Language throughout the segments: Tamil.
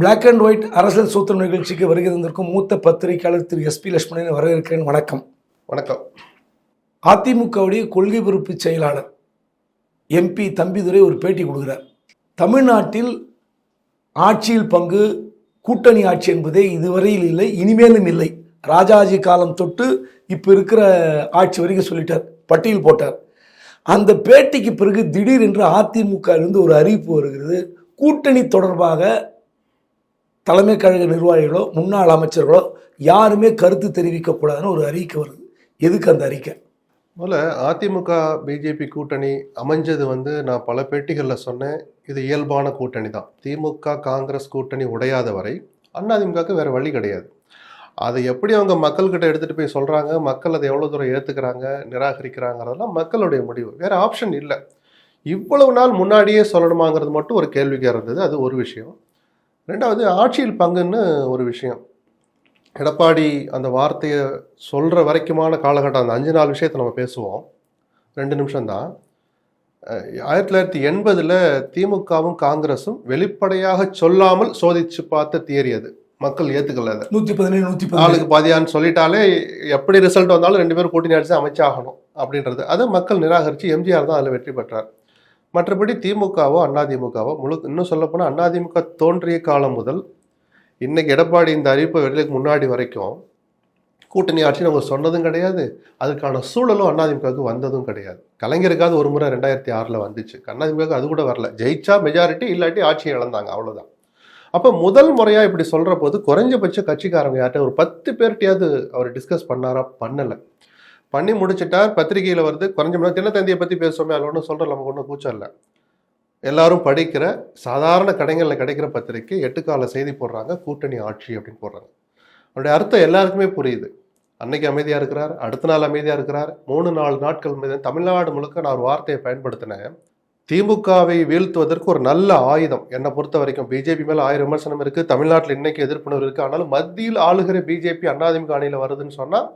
Black அண்ட் ஒயிட் அரசியல் சூத்திரம் நிகழ்ச்சிக்கு வருகை தந்திருக்கும் மூத்த பத்திரிகையாளர் திரு எஸ்பி லட்சுமணன் வரவேற்கிறேன். வணக்கம். வணக்கம். அதிமுகவுடைய கொள்கை பொறுப்பு செயலாளர் எம்பி தம்பிதுரை ஒரு பேட்டி கொடுக்குறார். தமிழ்நாட்டில் ஆட்சியில் பங்கு கூட்டணி ஆட்சி என்பதே இதுவரையில் இல்லை இனிமேலும் இல்லை. ராஜாஜி காலம் தொட்டு இப்போ இருக்கிற ஆட்சி வரைக்கும் சொல்லிட்டார் பட்டியல் போட்டார். அந்த பேட்டிக்கு பிறகு திடீரென்று அதிமுகவிலிருந்து ஒரு அறிவிப்பு வருகிறது. கூட்டணி தொடர்பாக தலைமை கழக நிர்வாகிகளோ முன்னாள் அமைச்சர்களோ யாருமே கருத்து தெரிவிக்கக்கூடாதுன்னு ஒரு அறிக்கை வருது. எதுக்கு அந்த அறிக்கை? முதல்ல அதிமுக பிஜேபி கூட்டணி அமைஞ்சது வந்து நான் பல பேட்டிகளில் சொன்னேன். இது இயல்பான கூட்டணி தான். திமுக காங்கிரஸ் கூட்டணி உடையாத வரை அதிமுகவுக்கு வேறு வழி கிடையாது. அதை எப்படி அவங்க மக்கள்கிட்ட எடுத்துகிட்டு போய் சொல்கிறாங்க மக்கள் அதை எவ்வளோ தூரம் ஏற்றுக்கிறாங்க நிராகரிக்கிறாங்கிறதெல்லாம் மக்களுடைய முடிவு. வேறு ஆப்ஷன் இல்லை. இவ்வளவு நாள் முன்னாடியே சொல்லணுமாங்கிறது மட்டும் ஒரு கேள்விக்காக இருந்தது. அது ஒரு விஷயம். ரெண்டாவது ஆட்சியில் பங்குன்னு ஒரு விஷயம். எடப்பாடி அந்த வார்த்தையை சொல்கிற வரைக்குமான காலகட்டம் அந்த அஞ்சு நாலு விஷயத்தை நம்ம பேசுவோம். ரெண்டு நிமிஷம்தான். ஆயிரத்தி தொள்ளாயிரத்தி எண்பதில் திமுகவும் காங்கிரஸும் வெளிப்படையாக சொல்லாமல் சோதிச்சு பார்த்த தியரி அது. மக்கள் ஏற்றுக்கல அதை. நூற்றி பதினேழு நூற்றி பதினாலு ஆளுக்கு பாதியான்னு சொல்லிட்டாலே எப்படி ரிசல்ட் வந்தாலும் ரெண்டு பேரும் கூட்டணி அடிச்சு அமைச்சாகணும் அப்படின்றது. அதை மக்கள் நிராகரித்து எம்ஜிஆர் தான் அதில் வெற்றி பெற்றார். மற்றபடி திமுகவோ அதிமுகவோ முழு இன்னும் சொல்லப்போனால் அதிமுக தோன்றிய காலம் முதல் இன்னைக்கு எடப்பாடி இந்த அறிவிப்பை வெளியிலுக்கு முன்னாடி வரைக்கும் கூட்டணி ஆட்சின்னு அவங்க சொன்னதும் கிடையாது. அதுக்கான சூழலும் அதிமுகவுக்கு வந்ததும் கிடையாது. கலைஞருக்காவது ஒரு முறை ரெண்டாயிரத்தி ஆறில் வந்துச்சு. அதிமுகவுக்கு அது கூட வரல. ஜெயிச்சா மெஜாரிட்டி இல்லாட்டி ஆட்சியை இழந்தாங்க. அவ்வளோதான் அப்போ முதல் முறையாக இப்படி சொல்கிற போது குறைஞ்சபட்ச கட்சிக்காரங்க யார்கிட்ட ஒரு பத்து பேர்கிட்டையாவது அவர் டிஸ்கஸ் பண்ணாரா? பண்ணலை. பண்ணி முடிச்சிட்டார் பத்திரிகையில் வருது குறைஞ்ச தினத்தந்தியை பற்றி பேசுவோமே அதில் ஒன்றும் சொல்கிற நமக்கு ஒன்றும் கூச்சம் இல்லை. எல்லாரும் படிக்கிற சாதாரண கடைகளில் கிடைக்கிற பத்திரிக்கை எட்டுக்கால செய்தி போடுறாங்க கூட்டணி ஆட்சி அப்படின்னு போடுறாங்க. அவருடைய அர்த்தம் எல்லாருக்குமே புரியுது. அன்னைக்கு அமைதியாக இருக்கிறார் அடுத்த நாள் அமைதியாக இருக்கிறார். மூணு நாலு நாட்கள் மீது தமிழ்நாடு முழுக்க நான் ஒரு வார்த்தையை பயன்படுத்தினேன். திமுகவை வீழ்த்துவதற்கு ஒரு நல்ல ஆயுதம். என்னை பொறுத்த வரைக்கும் பிஜேபி மேலே ஆயிரம் விமர்சனம் இருக்குது தமிழ்நாட்டில் இன்னைக்கு எதிர்ப்புணர்வு இருக்குது ஆனாலும் மத்தியில் ஆளுகிற பிஜேபி அண்ணாதிமுக அணியில் வருதுன்னு சொன்னால்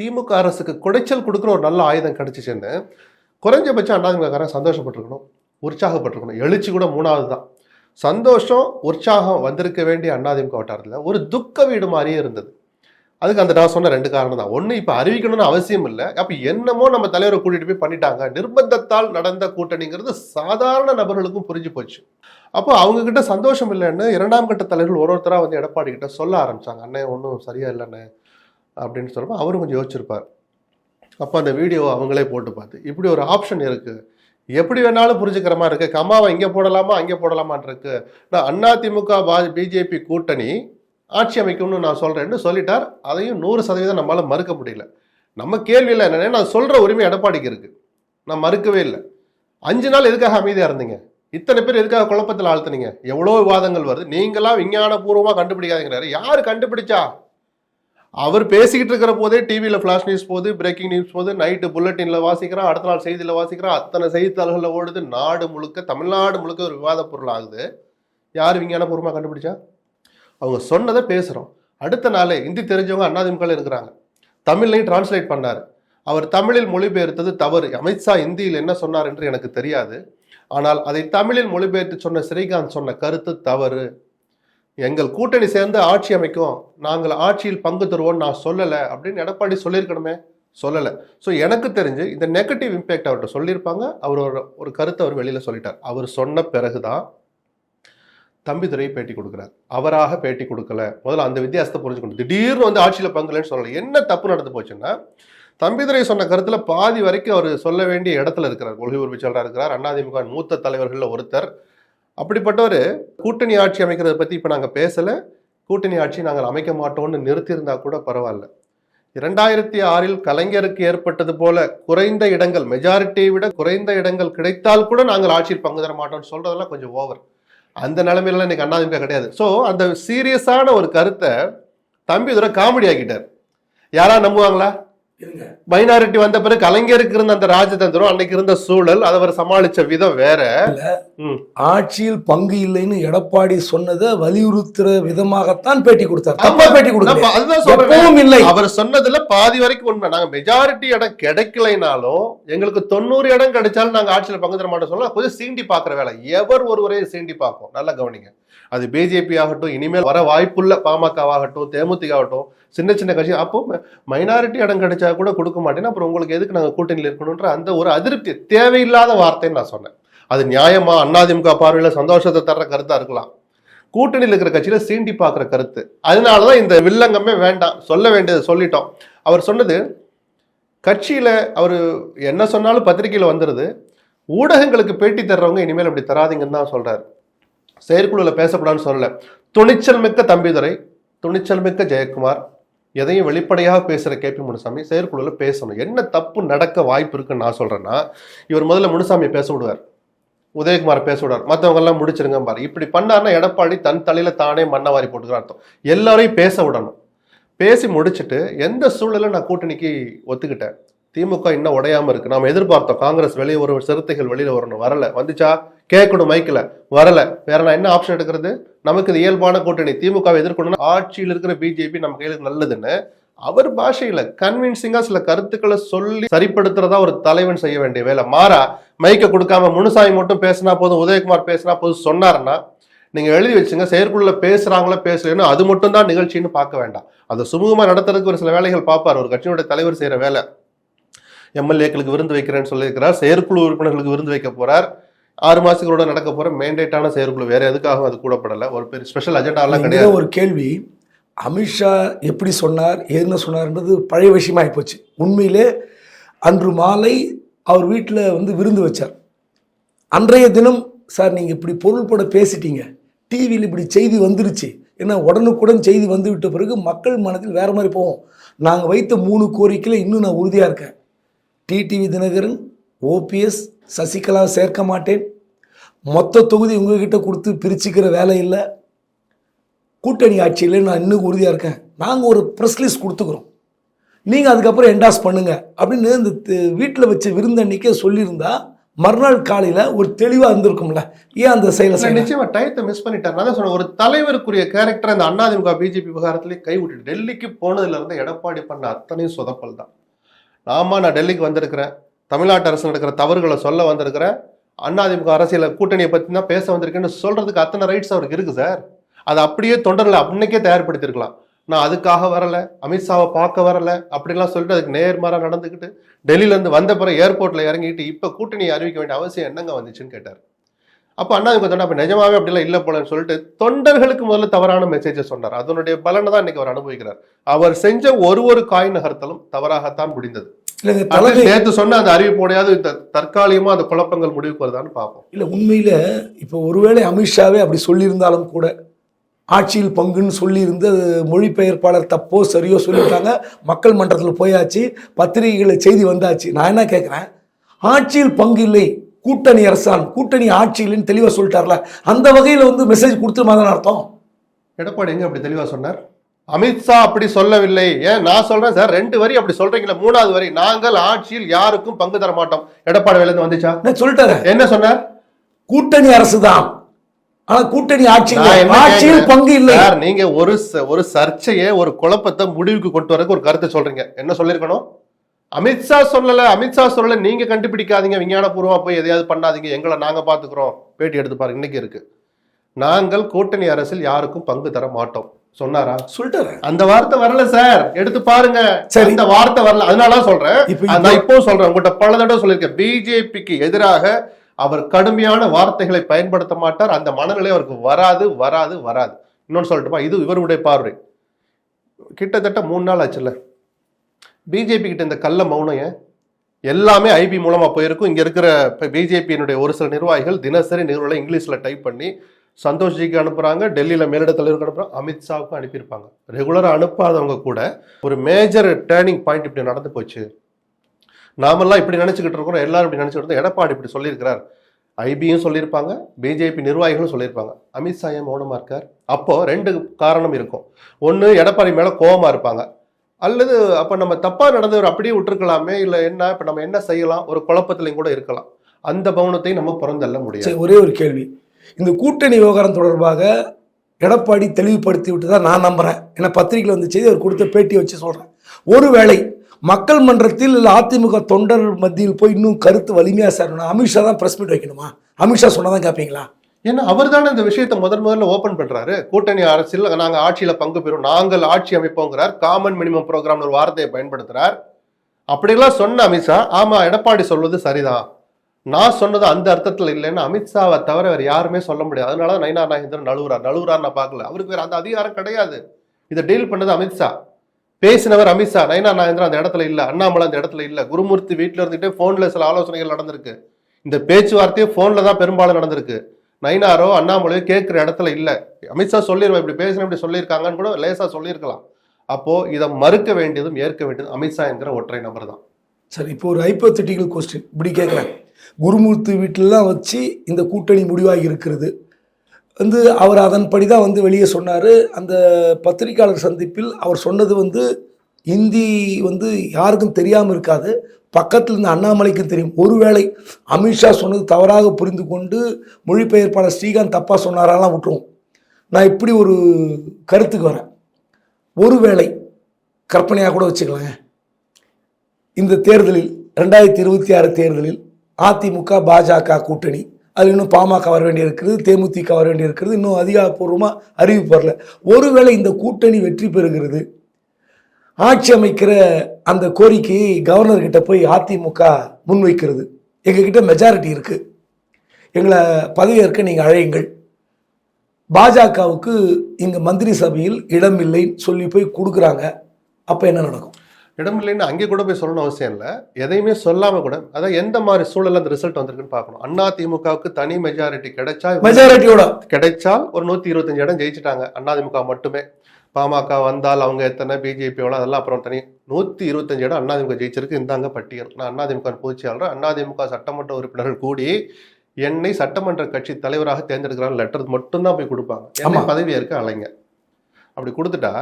திமுக அரசுக்கு குடைச்சல் கொடுக்குற ஒரு நல்ல ஆயுதம் கிடைச்சிச்சுன்னு குறைஞ்சபட்சம் அண்ணாதிமுகக்காரன் சந்தோஷப்பட்டிருக்கணும் உற்சாகப்பட்டிருக்கணும். எழுச்சி கூட மூணாவது தான் சந்தோஷம் உற்சாகம் வந்திருக்க வேண்டிய அண்ணாதிமுக வட்டாரத்தில் ஒரு துக்க வீடு மாதிரியே இருந்தது. அதுக்கு அந்த நான் சொன்ன ரெண்டு காரணம் தான் ஒன்று இப்போ அறிவிக்கணும்னு அவசியம் இல்லை. அப்போ என்னமோ நம்ம தலைவரை கூட்டிகிட்டு போய் பண்ணிட்டாங்க. நிர்பந்தத்தால் நடந்த கூட்டணிங்கிறது சாதாரண நபர்களுக்கும் புரிஞ்சு போச்சு. அப்போ அவங்கக்கிட்ட சந்தோஷம் இல்லைன்னு இரண்டாம் கட்ட தலைவர்கள் ஒரு ஒருத்தராக வந்து எடப்பாடி கிட்ட சொல்ல ஆரம்பித்தாங்க அண்ணே ஒன்றும் சரியா இல்லைண்ணே. அப்படின்னு சொல்றப்ப அவரும் கொஞ்சம் யோசிச்சிருப்பார். அப்போ அந்த வீடியோ அவங்களே போட்டு பார்த்து இப்படி ஒரு ஆப்ஷன் இருக்குது எப்படி வேணாலும் புரிஞ்சுக்கிற மாதிரி இருக்குது கமாவை இங்கே போடலாமா அங்கே போடலாமான் இருக்கு. நான் அதிமுக பிஜேபி கூட்டணி ஆட்சி அமைக்கும்னு நான் சொல்கிறேன்னு சொல்லிட்டார். அதையும் நூறு சதவீதம் நம்மளால் மறுக்க முடியல. நம்ம கேள்வியில் என்னென்னா நான் சொல்கிற உரிமை எடப்பாடிக்கு இருக்குது நான் மறுக்கவே இல்லை. அஞ்சு நாள் எதுக்காக அமைதியாக இருந்தீங்க? இத்தனை பேர் எதுக்காக குழப்பத்தில் ஆழ்த்துனீங்க? எவ்வளோ விவாதங்கள் வருது. நீங்களாம் விஞ்ஞானபூர்வமாக கண்டுபிடிக்காதீங்கிறாரு. யார் கண்டுபிடிச்சா? அவர் பேசிக்கிட்டு இருக்கிற போதே டிவியில் ஃப்ளாஷ் நியூஸ் போகுது பிரேக்கிங் நியூஸ் போகுது நைட்டு புல்லட்டினில் வாசிக்கிறான் அடுத்த நாள் செய்தியில் வாசிக்கிறான் அத்தனை செய்தித்தாள்களில் ஓடுது நாடு முழுக்க தமிழ்நாடு முழுக்க ஒரு விவாத பொருள் ஆகுது யார் விஞ்ஞானபூர்வமாக கண்டுபிடிச்சா? அவங்க சொன்னதை பேசுகிறோம் அடுத்த நாளே ஹிந்தி தெரிஞ்சவங்க அண்ணாதிமுகவில் இருக்கிறாங்க. தமிழ்லையும் டிரான்ஸ்லேட் பண்ணார். அவர் தமிழில் மொழிபெயர்த்தது தவறு. அமித்ஷா இந்தியில் என்ன சொன்னார் என்று எனக்கு தெரியாது. ஆனால் அதை தமிழில் மொழிபெயர்த்து சொன்ன ஸ்ரீகாந்த் சொன்ன கருத்து தவறு. எங்கள் கூட்டணி சேர்ந்து ஆட்சி அமைக்கும். நாங்கள் ஆட்சியில் பங்கு தருவோம் நான் சொல்லலை. அப்படின்னு எடப்பாடி சொல்லியிருக்கணுமே. சொல்லலை. ஸோ எனக்கு தெரிஞ்சு இந்த நெகட்டிவ் இம்பேக்ட் அவர்கிட்ட சொல்லியிருப்பாங்க. அவர் ஒரு ஒரு கருத்தை அவர் வெளியில் சொல்லிட்டார். அவர் சொன்ன பிறகுதான் தம்பிதுரை பேட்டி கொடுக்குறார். அவராக பேட்டி கொடுக்கல. முதல்ல அந்த வித்தியாசத்தை புரிஞ்சுக்கணும். திடீர்னு வந்து ஆட்சியில் பங்குலன்னு சொல்லலை. என்ன தப்பு நடந்து போச்சுன்னா தம்பிதுரை சொன்ன கருத்தில் பாதி வரைக்கும் அவர் சொல்ல வேண்டிய இடத்துல இருக்கிறார். கொள்கை உறுப்பிச்சாளராக இருக்கிறார். அண்ணாதிமுக மூத்த தலைவர்களில் ஒருத்தர் அப்படிப்பட்டவர் கூட்டணி ஆட்சி அமைக்கிறத பற்றி இப்போ நாங்கள் பேசலை. கூட்டணி ஆட்சி நாங்கள் அமைக்க மாட்டோம்னு நிறுத்தியிருந்தா கூட பரவாயில்ல. இரண்டாயிரத்தி ஆறில் கலைஞருக்கு ஏற்பட்டது போல குறைந்த இடங்கள் மெஜாரிட்டியை விட குறைந்த இடங்கள் கிடைத்தால் கூட நாங்கள் ஆட்சியில் பங்கு தர மாட்டோம்னு சொல்றதெல்லாம் கொஞ்சம் ஓவர் அந்த நிலைமையில இன்னைக்கு அண்ணாதிமுக கிடையாது. ஸோ அந்த சீரியஸான ஒரு கருத்தை தம்பி தூரம் காமெடி ஆக்கிட்டார். யாரா நம்புவாங்களா? மைனாரிட்டி வந்த பிறகு கலைஞருக்கு இருந்த அந்த ராஜதந்திரம் அன்னைக்கு இருந்த சூழல் அதை அவர் சமாளிச்ச விதம் வேற. ஆட்சியில் பங்கு இல்லைன்னு எடப்பாடி சொன்னதை வலியுறுத்துற விதமாகத்தான் பேட்டி கொடுத்தார். தப்பா. பேட்டி நான் அதுதான் எப்பவும் இல்லை. அவர் சொன்னதுல பாதி வரைக்கும் உண்மை. நாங்க மெஜாரிட்டி இடம் கிடைக்கலைனாலும் எங்களுக்கு தொண்ணூறு இடம் கிடைச்சாலும் நாங்க ஆட்சியில பங்கு தர மாட்டோம் சொல்லலாம் கொஞ்சம் சீண்டி பாக்குற வேலை. எவர் ஒருவரே சீண்டி பார்க்கும் நல்லா கவனிங்க. அது பிஜேபி ஆகட்டும் இனிமேல் வர வாய்ப்புள்ள பாமகவாகட்டும் தேமுதிக ஆகட்டும் சின்ன சின்ன கட்சி அப்போ மைனாரிட்டி இடம் கிடைச்சா கூட கொடுக்க மாட்டேன்னா அப்புறம் உங்களுக்கு எதுக்கு நாங்கள் கூட்டணியில் இருக்கணுன்ற அந்த ஒரு அதிருப்தி தேவையில்லாத வார்த்தைன்னு நான் சொன்னேன். அது நியாயமா அதிமுக பார்வையில் சந்தோஷத்தை தர்ற கருத்தா இருக்கலாம். கூட்டணியில் இருக்கிற கட்சியில் சீண்டி பார்க்குற கருத்து. அதனால தான் இந்த வில்லங்கமே வேண்டாம். சொல்ல வேண்டியதை சொல்லிட்டோம். அவர் சொன்னது கட்சியில் அவர் என்ன சொன்னாலும் பத்திரிகையில் வந்துடுது ஊடகங்களுக்கு பேட்டி தர்றவங்க இனிமேல் அப்படி தராதீங்கன்னு தான் சொல்கிறார் செயற்குழுவில் பேசக்கூடாதுன்னு சொல்லலை. துணிச்சல் மிக்க தம்பிதுரை துணிச்சல் மிக்க ஜெயக்குமார் எதையும் வெளிப்படையாக பேசுகிற கே. பி. முனுசாமி செயற்குழுவில் பேசணும். என்ன தப்பு நடக்க வாய்ப்பு இருக்குன்னு நான் சொல்கிறேன்னா இவர் முதல்ல முனுசாமியை பேச விடுவார். உதயகுமார் பேச விடுவார். மற்றவங்கெல்லாம் முடிச்சிருங்க பாரு இப்படி பண்ணாருன்னா எடப்பாடி தன் தலையில் தானே மண்ணை வாரி போட்டுக்கிற அர்த்தம். எல்லாரையும் பேச விடணும். பேசி முடிச்சுட்டு எந்த சூழலில் நான் கூட்டணிக்கு ஒத்துக்கிட்டேன்? திமுக இன்னும் உடையாம இருக்கு. நாம எதிர்பார்த்தோம் காங்கிரஸ் வெளியே ஒரு சிறுத்தைகள் வெளியில வரணும். வரல. வந்துச்சா? கேட்கணும் மைக்கில். வரல. வேற நான் என்ன ஆப்ஷன் எடுக்கிறது? நமக்கு இது இயல்பான கூட்டணி. திமுகவை எதிர்க்கணும் ஆட்சியில் இருக்கிற பிஜேபி நம்ம கையில நல்லதுன்னு அவர் பாஷையில கன்வின்சிங்கா சில கருத்துக்களை சொல்லி சரிப்படுத்துறதா ஒரு தலைவன் செய்ய வேண்டிய வேலை. மாறா மைக்க கொடுக்காம முனுசாமி மட்டும் பேசினா போதும் உதயகுமார் பேசினா போதும் சொன்னாருன்னா நீங்க எழுதி வச்சுங்க செயற்குள்ள பேசுறாங்களோ பேசலைன்னு அது மட்டும் தான் நிகழ்ச்சின்னு பார்க்க வேண்டாம். அதை சுமூகமா நடத்துறதுக்கு ஒரு சில வேலைகள் பார்ப்பார். ஒரு கட்சியினுடைய தலைவர் செய்யற வேலை. எம்எல்ஏக்களுக்கு விருந்து வைக்கிறேன்னு சொல்லியிருக்கிறார். செயற்குழு உறுப்பினர்களுக்கு விருந்து வைக்க போறார். ஆறு மாசங்களோட நடக்க போற மேண்டேட்டான செயற்குழு. வேற எதுக்காகவும் அது கூடப்படல. ஒரு பெரிய ஸ்பெஷல் அஜெண்டாலாம் கிடையாது. ஒரு கேள்வி. அமித்ஷா எப்படி சொன்னார் என்ன சொன்னார்ன்றது பழைய விஷயமா போச்சு உண்மையிலே அன்று மாலை அவர் வீட்டில் வந்து விருந்து வச்சார். அன்றைய தினம் சார் நீங்கள் இப்படி பொருள்பட பேசிட்டீங்க. டிவியில் இப்படி செய்தி வந்துருச்சு. ஏன்னா உடனுக்குடன் செய்தி வந்து விட்ட பிறகு மக்கள் மனதில் வேற மாதிரி போவோம் நாங்கள் வைத்த மூணு கோரிக்கையில் இன்னும் நான் உறுதியாக இருக்கேன். டிடிவி தினகரன் ஓபிஎஸ் சசிகலா சேர்க்க மாட்டேன். மொத்த தொகுதி உங்ககிட்ட கொடுத்து பிரிச்சுக்கிற வேலை இல்லை. கூட்டணி ஆட்சியில் நான் இன்னும் உறுதியாக இருக்கேன். நாங்கள் ஒரு ப்ரெஸ் லிஸ்ட் கொடுத்துக்குறோம். நீங்கள் அதுக்கப்புறம் என்டாஸ் பண்ணுங்க அப்படின்னு இந்த வீட்டில் வச்ச விருந்தன்னைக்கே சொல்லியிருந்தா மறுநாள் காலையில் ஒரு தெளிவாக இருந்திருக்கும்ல. ஏன் அந்த செயலை நிச்சயமா டயத்தை மிஸ் பண்ணிட்டார். நான் சொன்னேன் ஒரு தலைவருக்குரிய கேரக்டர் அந்த அண்ணாதிமுக பிஜேபி விவகாரத்திலே கை விட்டுட்டு டெல்லிக்கு போனதுல இருந்து எடப்பாடி பண்ண அத்தனையும் சொதப்பல் தான். ஆமா நான் டெல்லிக்கு வந்திருக்கிறேன். தமிழ்நாட்டு அரசு நடக்கிற தவறுகளை சொல்ல வந்திருக்கிறேன். அண்ணாதிமுக அரசியல கூட்டணியை பற்றி தான் பேச வந்திருக்கேன்னு சொல்கிறதுக்கு அத்தனை ரைட்ஸ் அவருக்கு இருக்குது சார் அதை அப்படியே தொண்டர்களை அன்னைக்கே தயார்படுத்திருக்கலாம் நான் அதுக்காக வரலை அமித்ஷாவை பார்க்க வரலை அப்படிலாம் சொல்லிட்டு அதுக்கு நேர்மாறாக நடந்துக்கிட்டு டெல்லியிலேருந்து வந்த பிறகு ஏர்போர்ட்டில் இறங்கிட்டு இப்போ கூட்டணியை அறிவிக்க வேண்டிய அவசியம் என்னங்க வந்துச்சுன்னு கேட்டார். அப்போ அண்ணாதிமுக தொண்டர் அப்ப நிஜமாவே அப்படிலாம் இல்ல போலன்னு சொல்லிட்டு தொண்டர்களுக்கு முதல்ல தவறான மெசேஜை சொன்னார். அதனுடைய பலனை தான் இன்னைக்கு அவர் அனுபவிக்கிறார். அவர் செஞ்ச ஒரு ஒரு காய் நகர்த்தலும் தவறாகத்தான் முடிந்தது. நேத்து சொன்ன அந்த அறிவிப்போடையாவது தற்காலிகமா அந்த குழப்பங்கள் முடிவுக்கு வருதான்னு பார்ப்போம். இல்லை உண்மையில் இப்போ ஒருவேளை அமித்ஷாவே அப்படி சொல்லியிருந்தாலும் கூட ஆட்சியில் பங்குன்னு சொல்லியிருந்து அது மொழிபெயர்ப்பாளர் தப்போ சரியோ சொல்லிட்டாங்க மக்கள் மன்றத்தில் போயாச்சு பத்திரிகைகளில் செய்தி வந்தாச்சு. நான் என்ன கேட்குறேன் ஆட்சியில் பங்கு இல்லை. கூட்டணி அரசான் கூட்டணி ஆட்சி இல்லைன்னு தெளிவாக சொல்லிட்டார்ல அந்த வகையில் வந்து மெசேஜ் கொடுத்துருமாதான் அர்த்தம்? எடப்பாடி எங்க அப்படி தெளிவா சொன்னார்? அமித்ஷா அப்படி சொல்லவில்லை. ஏன் நான் சொல்றேன் சார் ரெண்டு வரி அப்படி சொல்றீங்களா மூணாவது வரி நாங்கள் ஆட்சியில் யாருக்கும் பங்கு தர மாட்டோம். எடப்பாடி வேலை வந்துச்சா? நான் சொல்லிட்டேன். என்ன சொன்னார்? கூட்டணி அரசு தான் ஆனா கூட்டணி ஆட்சி ஆட்சியில்? பங்கு இல்லை. நீங்க ஒரு ஒரு சர்ச்சையை ஒரு குழப்பத்தை முடிவுக்கு கொண்டு வரக்கு ஒரு கருத்தை சொல்றீங்க. என்ன சொல்லிருக்கணும் அமித்ஷா சொல்லல அமித்ஷா சொல்லல நீங்க கண்டுபிடிக்காதீங்க. விஞ்ஞானபூர்வமா போய் எதையாவது பண்ணாதீங்க. எங்களை நாங்க பாத்துக்கிறோம் பேட்டி எடுத்து பாருங்க. இன்னைக்கு இருக்கு. நாங்கள் கூட்டணி அரசில் யாருக்கும் பங்கு தர மாட்டோம். சொன்னாரா? சொல்லிட்டாரு? அந்த வார்த்தை வரல சார். எடுத்து பாருங்க. சரி. அந்த வார்த்தை வரல. அதனால தான் சொல்றேன். இப்ப நான் இப்போ- இப்போ சொல்றேன். உங்கள்கிட்ட பல தடவை சொல்லியிருக்கேன். பிஜேபிக்கு எதிராக அவர் கடுமையான வார்த்தைகளை பயன்படுத்த மாட்டார். அந்த மனநிலை அவருக்கு வராது வராது வராது. இன்னொன்னு சொல்லட்டுமா? இது இவருடைய பார்வை. கிட்டத்தட்ட மூணு நாள் ஆச்சுல்ல? பிஜேபி கிட்ட இந்த கள்ள மௌனம் ஏன் எல்லாமே ஐபி மூலமாக போயிருக்கும். இங்கே இருக்கிற இப்போ பிஜேபியினுடைய ஒரு சில நிர்வாகிகள் தினசரி நிகழ்வுகளை இங்கிலீஷில் டைப் பண்ணி சந்தோஷ்ஜிக்கு அனுப்புகிறாங்க டெல்லியில் மேலிட தலைவருக்கு அனுப்புகிறாங்க அமித்ஷாவுக்கும் அனுப்பியிருப்பாங்க. ரெகுலராக அனுப்பாதவங்க கூட ஒரு மேஜர் டேர்னிங் பாயிண்ட் இப்படி நடந்து போச்சு. நாமெல்லாம் இப்படி நினச்சிக்கிட்டு இருக்கிறோம் எல்லாரும் இப்படி நினச்சிக்கிட்டு இருக்கோம். எடப்பாடி இப்படி சொல்லியிருக்கிறார். ஐபியும் சொல்லியிருப்பாங்க பிஜேபி நிர்வாகிகளும் சொல்லியிருப்பாங்க. அமித்ஷா ஏன் மௌனமாக இருக்கார்? அப்போது ரெண்டு காரணம் இருக்கும். ஒன்று எடப்பாடி மேலே கோபமாக இருப்பாங்க. அல்லது அப்ப நம்ம தப்பா நடந்தவர் அப்படியே விட்டுருக்கலாமே இல்ல என்ன இப்ப நம்ம என்ன செய்யலாம் ஒரு குழப்பத்திலையும் கூட இருக்கலாம். அந்த பவனத்தை நம்ம புறந்தள்ள முடியாது. ஒரே ஒரு கேள்வி. இந்த கூட்டணி விவகாரம் தொடர்பாக எடப்பாடி தெளிவுபடுத்தி விட்டு தான் நான் நம்புறேன். ஏன்னா பத்திரிகையில் வந்து செய்தி அவர் கொடுத்த பேட்டி வச்சு சொல்றேன். ஒருவேளை மக்கள் மன்றத்தில் இல்லை அதிமுக தொண்டர் மத்தியில் போய் இன்னும் கருத்து வலிமையாக சேரணும் அமித்ஷா தான் ப்ரெஸ் மீட் வைக்கணுமா? அமித்ஷா சொன்னதான் கேட்பீங்களா ஏன்னா அவர் தானே இந்த விஷயத்த முதன் முதல்ல ஓபன் பண்றாரு. கூட்டணி அரசியல் நாங்க ஆட்சியில பங்கு பெறும் நாங்கள் ஆட்சி அமைப்போங்கிறார். காமன் மினிமம் ப்ரோக்ராம் ஒரு வார்த்தையை பயன்படுத்துறார். அப்படிலாம் சொன்ன அமித்ஷா ஆமா எடப்பாடி சொல்வது சரிதான். நான் சொன்னது அந்த அர்த்தத்தில் இல்லைன்னு அமித்ஷாவை தவிர வேறு யாருமே சொல்ல முடியாது. அதனால நைனா நாகேந்திரன் நழுவுறார். நழுவுறார் நான் பார்க்கல. அவருக்கு வேற அந்த அதிகாரம் கிடையாது. இதை டீல் பண்ணது அமித்ஷா பேசினவர் அமித்ஷா நைனா நாகேந்திரன் அந்த இடத்துல இல்லை. அண்ணாமலை அந்த இடத்துல இல்லை. குருமூர்த்தி வீட்டில் இருந்துகிட்டே ஃபோனில் சில ஆலோசனைகள் நடந்திருக்கு. இந்த பேச்சுவார்த்தையே ஃபோனில் தான் பெரும்பாலும் நடந்திருக்கு. நைனாரோ அண்ணாமலையோ கேட்குற இடத்துல இல்லை. அமித்ஷா சொல்லிடுவேன் இப்படி பேசின இப்படி சொல்லியிருக்காங்கன்னு கூட லேசாக சொல்லியிருக்கலாம். அப்போது இதை மறுக்க வேண்டியதும் ஏற்க வேண்டியதும் அமித்ஷா என்கிற ஒற்றை நபர் தான். சரி இப்போ ஒரு ஹைப்போதெட்டிக்கல் கொஸ்டின் இப்படி கேட்குறேன். குருமூர்த்தி வீட்டிலலாம் வச்சு இந்த கூட்டணி முடிவாகி இருக்கிறது. வந்து அவர் அதன்படி தான் வந்து வெளியே சொன்னார். அந்த பத்திரிக்கையாளர் சந்திப்பில் அவர் சொன்னது வந்து ஹிந்தி வந்து யாருக்கும் தெரியாமல் இருக்காது. பக்கத்தில் இருந்த அண்ணாமலைக்கு தெரியும். ஒருவேளை அமித்ஷா சொன்னது தவறாக புரிந்து கொண்டு மொழிபெயர்ப்பாளர் ஸ்ரீகாந்த் தப்பாக சொன்னாரெல்லாம் விட்டுருவோம். நான் இப்படி ஒரு கருத்துக்கு வரேன். ஒருவேளை கற்பனையாக கூட வச்சுக்கலாங்க இந்த தேர்தலில் ரெண்டாயிரத்தி இருபத்தி ஆறு தேர்தலில் அதிமுக பாஜக கூட்டணி அது இன்னும் பாமக வர வேண்டியிருக்கிறது தேமுதிக வர வேண்டியிருக்கிறது இன்னும் அதிகாரப்பூர்வமாக அறிவிப்பு வரல. ஒருவேளை இந்த கூட்டணி வெற்றி பெறுகிறது ஆட்சி அமைக்கிற அந்த கோரிக்கையை கவர்னர்கிட்ட போய் அதிமுக முன்வைக்கிறது. எங்ககிட்ட மெஜாரிட்டி இருக்கு. எங்களை பதவியேற்க நீங்கள் அழையுங்கள். பாஜகவுக்கு இங்கே மந்திரி சபையில் இடம் இல்லைன்னு சொல்லி போய் கொடுக்குறாங்க. அப்போ என்ன நடக்கும்? இடம் இல்லைன்னு அங்கே கூட போய் சொல்லணும் அவசியம் இல்லை. எதையுமே சொல்லாம கூட அதான் எந்த மாதிரி சூழல்ல அந்த ரிசல்ட் வந்திருக்குன்னு பார்க்கணும். அண்ணா திமுகவுக்கு தனி மெஜாரிட்டி கிடைச்சா மெஜாரிட்டியோட கிடைச்சால் ஒரு நூத்தி இருபத்தஞ்சு இடம் ஜெயிச்சிட்டாங்க. அதிமுக மட்டுமே. பாமக வந்தால் அவங்க எத்தனை பிஜேபியோட அதெல்லாம் அப்புறம் தனி நூத்தி இருபத்தஞ்சு இடம் அதிமுக ஜெயிச்சிருக்கு. இந்தாங்க பட்டியல். நான் அதிமுக பொதுச்செயலாளர் அதிமுக சட்டமன்ற உறுப்பினர்கள் கூடி என்னை சட்டமன்ற கட்சி தலைவராக தேர்ந்தெடுக்கிறாங்க லெட்டர் மட்டும்தான் போய் கொடுப்பாங்க. என்னை ஆமா. பதவி ஏற்க அலைங்க. அப்படி கொடுத்துட்டா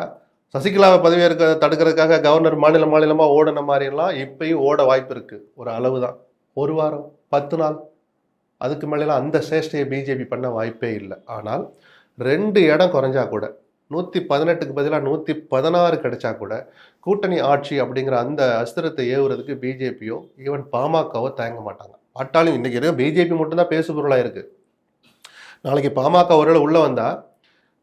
சசிகலாவை பதவி ஏற்க தடுக்கிறதுக்காக கவர்னர் மாநில மாநிலமா ஓடின மாதிரிலாம் இப்பயும் ஓட வாய்ப்பு இருக்கு. ஒரு அளவு தான் ஒரு வாரம் பத்து நாள். அதுக்கு மேலாம் அந்த சேஷ்டையை பிஜேபி பண்ண வாய்ப்பே இல்லை. ஆனால் ரெண்டு இடம் குறைஞ்சா கூட நூற்றி பதினெட்டுக்கு பதிலாக நூற்றி பதினாறு கிடைச்சா கூட கூட்டணி ஆட்சி அப்படிங்கிற அந்த அஸ்திரத்தை ஏவுறதுக்கு பிஜேபியோ ஈவன் பாமகவோ தயங்க மாட்டாங்க. பட்டாலும் இன்னைக்கு இருக்க பிஜேபி மட்டும்தான் பேசு பொருளாக இருக்கு. நாளைக்கு பாமக ஒருவேளை உள்ள வந்தா